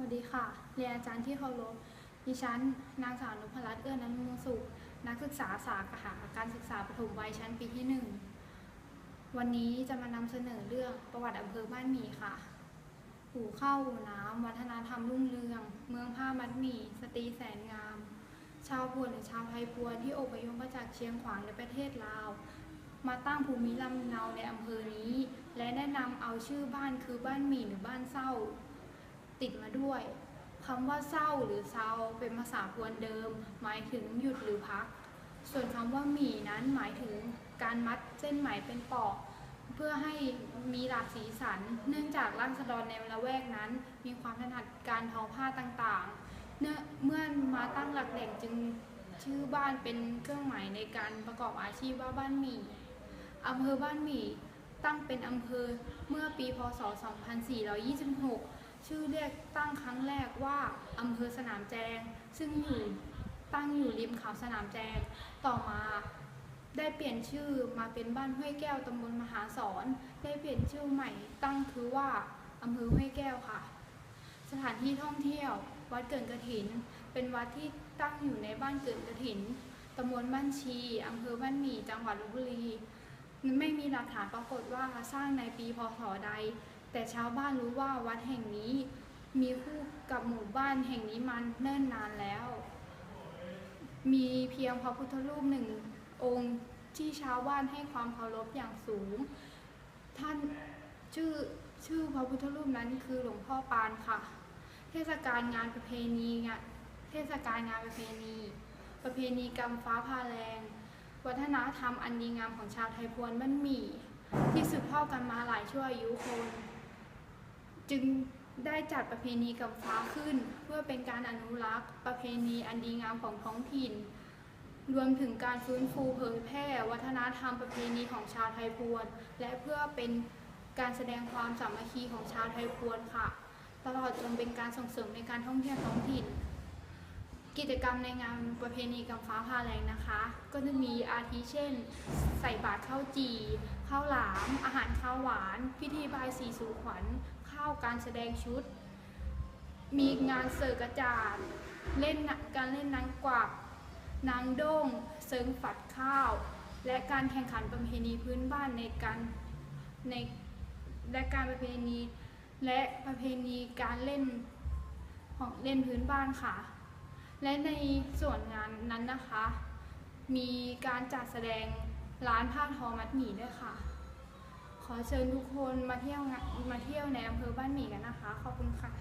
วัสดีค่ะ เรียนอาจารย์ที่เคารพ ดิฉัน นางสาวนุพรัตน์เอื้อนันมูสุข นักศึกษาสาขาการศึกษาปฐมวัยชั้นปีที่หนึ่ง วันนี้จะมานำเสนอเรื่องประวัติอำเภอบ้านหมี่ค่ะ หูเข้าหูน้ำ วัฒนธรรมรุ่งเรือง เมืองผ้ามัดหมี่ สตรีแสนงาม ชาวพวนหรือชาวไทยพวนที่อพยพมาจากเชียงขวางในประเทศลาว มาตั้งภูมิลำเนาในอำเภอนี้ และแนะนำเอาชื่อบ้านคือบ้านหมี่หรือบ้านเศร้า ติดมาด้วยคำว่าเศร้าหรือเศร้าเป็นภาษาพวนเดิม หมายถึงหยุดหรือพัก ส่วนคำว่าหมี่นั้นหมายถึงการมัดเส้นไหมเป็นปอก เพื่อให้มีหลากสีสัน เนื่องจากราษฎรในละแวกนั้น มีความถนัดการทอผ้าต่างๆเเมื่อมาตั้งหลักแหล่งจึงชื่อบ้านเป็นเครื่องหมายในการประกอบอาชีพว่าบ้านหมี่อำเภอบ้านหมี่ตั้งเป็นอำเภอเมื่อปีพศ 2426 ชื่อเรียกตั้งครั้งแรกว่าอำเภอสนามแจง ซึ่งอยู่ตั้งอยู่ริมเขาสนามแจง ต่อมาได้เปลี่ยนชื่อมาเป็นบ้านห้วยแก้วตำบลมหาสอน ได้เปลี่ยนชื่อใหม่ตั้งคือว่าอำเภอห้วยแก้วค่ะ สถานที่ท่องเที่ยว วัดเกิดกระถิน เป็นวัดที่ตั้งอยู่ในบ้านเกิดกระถินตำบลบ้านชีอำเภอบ้านหมี่จังหวัดลบบุรี ไม่มีหลักฐานปรากฏว่าสร้างในปีพศใด แต่ชาวบ้านรู้ว่าวัดแห่งนี้มีคู่กับหมู่บ้านแห่งนี้มาเนิ่นนานแล้ว มีเพียงพระพุทธรูปหนึ่งองค์ที่ชาวบ้านให้ความเคารพอย่างสูง ท่านชื่อชื่อพระพุทธรูปนั้นคือหลวงพ่อปานค่ะ เทศกาลงานประเพณีงานเทศกาลงานประเพณี ประเพณีกรรมฟ้าพาแรง วัฒนธรรมอันดีงามของชาวไทยพวนบ้านหมี่ ที่สืบทอดกันมาหลายชั่วอายุคน จึงได้จัดประเพณีกับฟ้าขึ้น เพื่อเป็นการอนุรักษ์ ประเพณีอันดีงามของท้องถิ่น รวมถึงการฟื้นฟูเผยแพร่ วัฒนธรรมประเพณีของชาวไทยพวน และเพื่อเป็นการแสดงความสามัคคีของชาวไทยพวนค่ะ ตลอดจนเป็นการส่งเสริมในการท่องเที่ยวท้องถิ่น กิจกรรมในงานประเพณีกำฟ้าพาแรงนะคะ ก็จะมีอาทิเช่น ใส่บาตรข้าวจีข้าวหลาม อาหารข้าวหวาน พิธีบายสีสู่ขวัญ ข้าวการแสดงชุด มีงานเสิร์กระจาดเล่นการเล่นนางกวักนางด้งเซิงฝัดข้าว และการแข่งขันประเพณีพื้นบ้านในการในและการประเพณี และประเพณีการเล่นของเล่นพื้นบ้านค่ะ และในส่วนงานนั้นนะคะ มีการจัดแสดงร้านผ้าทอมัดหมี่ด้วยค่ะ ขอเชิญทุกคนมาเที่ยวมาเที่ยวในอำเภอบ้านหมี่กันนะคะ ขอบคุณค่ะ